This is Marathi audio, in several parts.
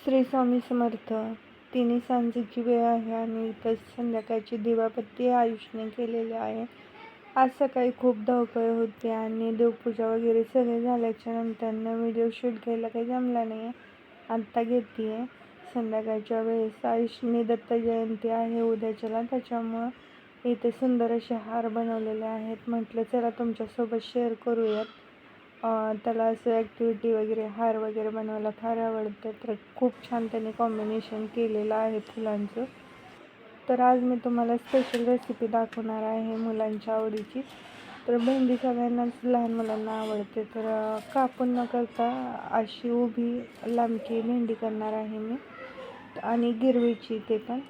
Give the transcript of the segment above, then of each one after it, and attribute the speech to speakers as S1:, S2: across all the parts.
S1: श्री स्वामी समर्थ. तिन्ही सांजेची वेळ आहे आणि इथं संध्याकाळची दिवाबत्ती आयुषने केलेली आहे. आज सकाळी खूप धावपळ होती आणि देवपूजा वगैरे सगळे झाल्याच्या नंतरनं व्हिडिओ शूट घ्यायला काही जमला नाही आहे आत्ता घेते आहे संध्याकाळच्या वेळेस आयुषने दत्त जयंती आहे उद्याच्याला. त्याच्यामुळं इथे सुंदर असे हार बनवलेले आहेत. म्हटलं चला तुमच्यासोबत शेअर करूयात. त्याला असं ॲक्टिव्हिटी वगैरे हार वगैरे बनवायला फार आवडतं. तर खूप छान त्याने कॉम्बिनेशन केलेलं आहे फुलांचं. तर आज मी तुम्हाला स्पेशल रेसिपी दाखवणार आहे मुलांच्या आवडीची. तर भेंडी सगळ्यांनाच लहान मुलांना आवडते. तर कापून न करता अशी उभी लांबची भेंडी करणार आहे मी. आणि गिरवीची ते पण.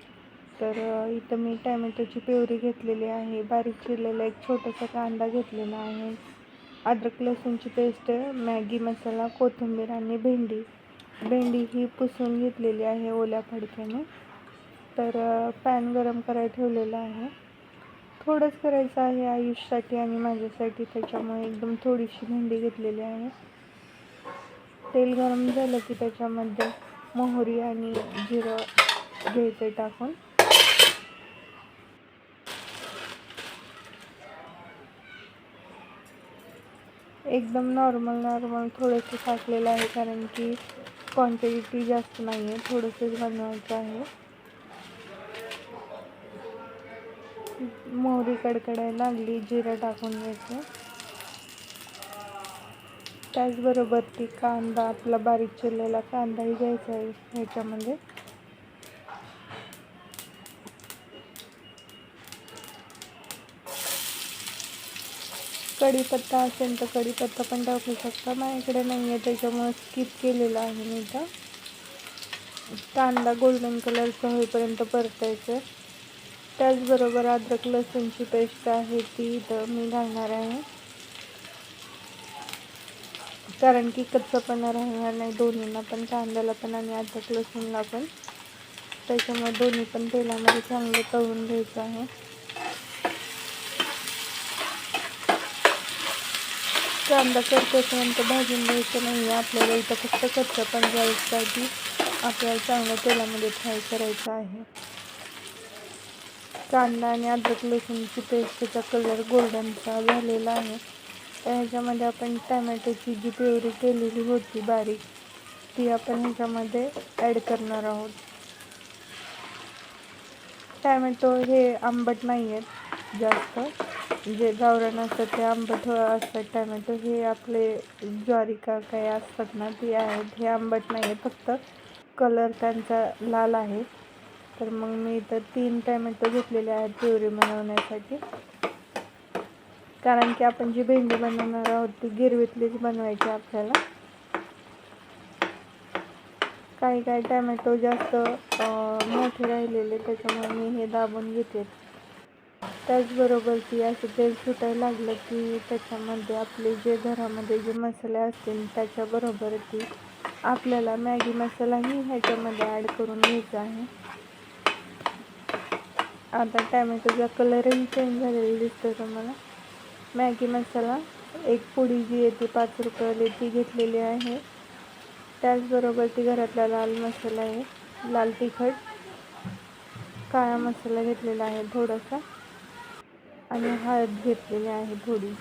S1: तर इथं मी टॅमॅटोची प्युरी घेतलेली आहे. बारीक चिरलेला एक छोटासा कांदा घेतलेला आहे. अद्रक लसूणची पेस्ट मॅगी मसाला कोथिंबीर आणि भेंडी. भेंडी ही पुसून घेतलेली आहे ओल्या फडक्याने. तर पॅन गरम करायला ठेवलेलं आहे. थोडंच करायचं आहे आयुषसाठी आणि माझ्यासाठी. त्याच्यामुळे एकदम थोडीशी भेंडी घेतलेली आहे. तेल गरम झालं की त्याच्यामध्ये मोहरी आणि जिरं घ्यायचं टाकून. एकदम नॉर्मल नॉर्मल थोडंसं टाकलेलं आहे कारण की क्वांटिटी जास्त नाही आहे थोडंसंच बनवायचं आहे. मोहरी कडकडायला लागली जिरं टाकून घ्यायचं. त्याचबरोबर ती कांदा आपला बारीक चिरलेला कांदाही घ्यायचा आहे ह्याच्यामध्ये. कढीपत्ता असेल तर कढीपत्ता पण टाकू शकता. माझ्याकडे नाही आहे त्याच्यामुळे स्किप केलेला आहे मी इथं. कांदा गोल्डन कलरचा होईपर्यंत परतायचं त्याचबरोबर अद्रक लसूणची पेस्ट आहे ती इथं मी घालणार आहे. कारण की कच्चापणा राहणार नाही दोन्हीला पण कांद्याला पण आणि अद्रक लसूणला पण. त्याच्यामुळे दोन्ही पण तेलामध्ये चांगलं तळून घ्यायचं आहे. कांदा करतेपर्यंत भाजून घ्यायचं नाही आपल्याला इथं कच्चा पण जायसाठी आपल्याला चांगलं तेलामध्ये फ्राय करायचं आहे। कांदा आणि अद्रक लसूणची पेस्टचा कलर गोल्डनचा झालेला आहे. तर ह्याच्यामध्ये आपण टॅमॅटोची जी प्युरी केलेली होती बारीक, ती आपण ह्याच्यामध्ये ॲड करणार आहोत. टॅमॅटो हे आंबट नाही आहेत जास्त. जे गावरान असतात ते आंबट असतात टॅमॅटो हे आपले ज्वारी का काही असतात ना ते आहेत. हे आंबट नाही आहे फक्त कलर त्यांचा लाल आहे. तर मग मी इथं तीन टॅमॅटो घेतलेले आहेत प्युरी बनवण्यासाठी. कारण की आपण जी भेंडी बनवणार आहोत ती गिरवीतलीच बनवायची आपल्याला. काही काही टॅमॅटो जास्त मोठे राहिलेले त्याच्यामुळे मी हे दाबून घेते. त्याचबरोबर ती असं तेल सुटायला लागलं की त्याच्यामध्ये आपले जे घरामध्ये जे मसाले असतील त्याच्याबरोबर ती आपल्याला मॅगी मसालाही ह्याच्यामध्ये ॲड करून घ्यायचा आहे. आता टॅमॅटोचा कलरही चेंज झालेला दिसतो तुम्हाला. मॅगी मसाला एक पुडी जी आहे ती पाच रुपयाला ती घेतलेली आहे. त्याचबरोबर ती घरातला लाल मसाला आहे लाल तिखट काळा मसाला घेतलेला आहे थोडासा. आणि हळद घेतलेली आहे थोडी.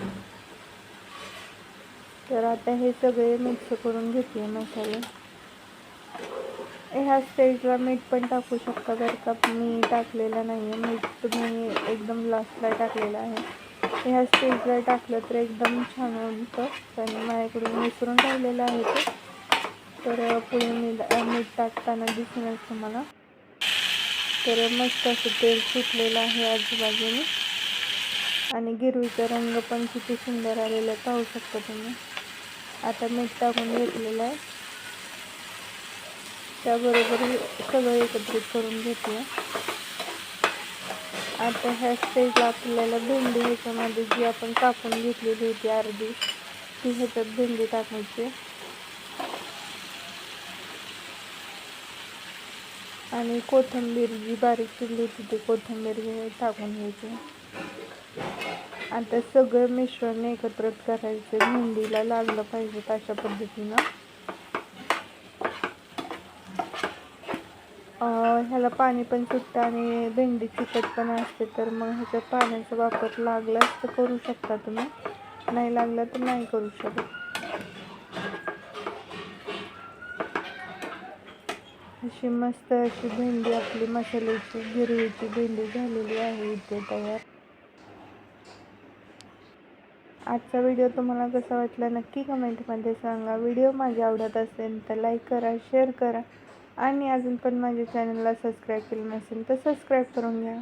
S1: तर आता हे सगळे मिक्स करून घेते मसाले. ह्या स्टेजला मीठ पण टाकू शकता जर का मी टाकलेलं नाही आहे मीठ तुम्ही एकदम लास्टला टाकलेलं आहे. ह्या स्टेजला टाकलं तर एकदम छान होतं. आणि माझ्याकडून विसरून राहिलेलं आहे ते. तर पुढे मी मीठ टाकताना दिसूनच तुम्हाला. तर मस्त असं तेल सुटलेलं आहे आजूबाजूने. आणि गिरवीचा रंग पण किती सुंदर आलेला पाहू शकता तुम्ही. आता मीठ टाकून घेतलेलं आहे. त्याबरोबर सगळं एकत्रित करून घेतलं. आता ह्या स्टेजला आपल्याला भेंडी ह्याच्यामध्ये जी आपण कापून घेतलेली होती अर्धी ती ह्याच्यात भेंडी टाकायची. आणि कोथिंबीर जी बारीक चिरली होती ती कोथिंबीर टाकून घ्यायची. आता सगळं मिश्रण एकत्र करायचं. भेंडीला लागलं पाहिजे अशा पद्धतीनं. ह्याला पाणी पण सुटतं आणि भेंडी चिकट पण असते तर मग ह्याच्या पाण्याचा वापर लागलाच तर करू शकता तुम्ही. नाही लागला तर नाही करू शकत. अशी मस्त अशी भेंडी आपली मसाल्याची गिरवीची भेंडी झालेली आहे इथे तयार. आजचा व्हिडिओ तुम्हाला कसा वाटला नक्की कमेंटमध्ये सांगा. व्हिडिओ माझ्या आवडत असेल तर लाईक करा शेअर करा. आणि अजून पण माझ्या चॅनलला सबस्क्राईब केलं नसेल तर सबस्क्राईब करून घ्या.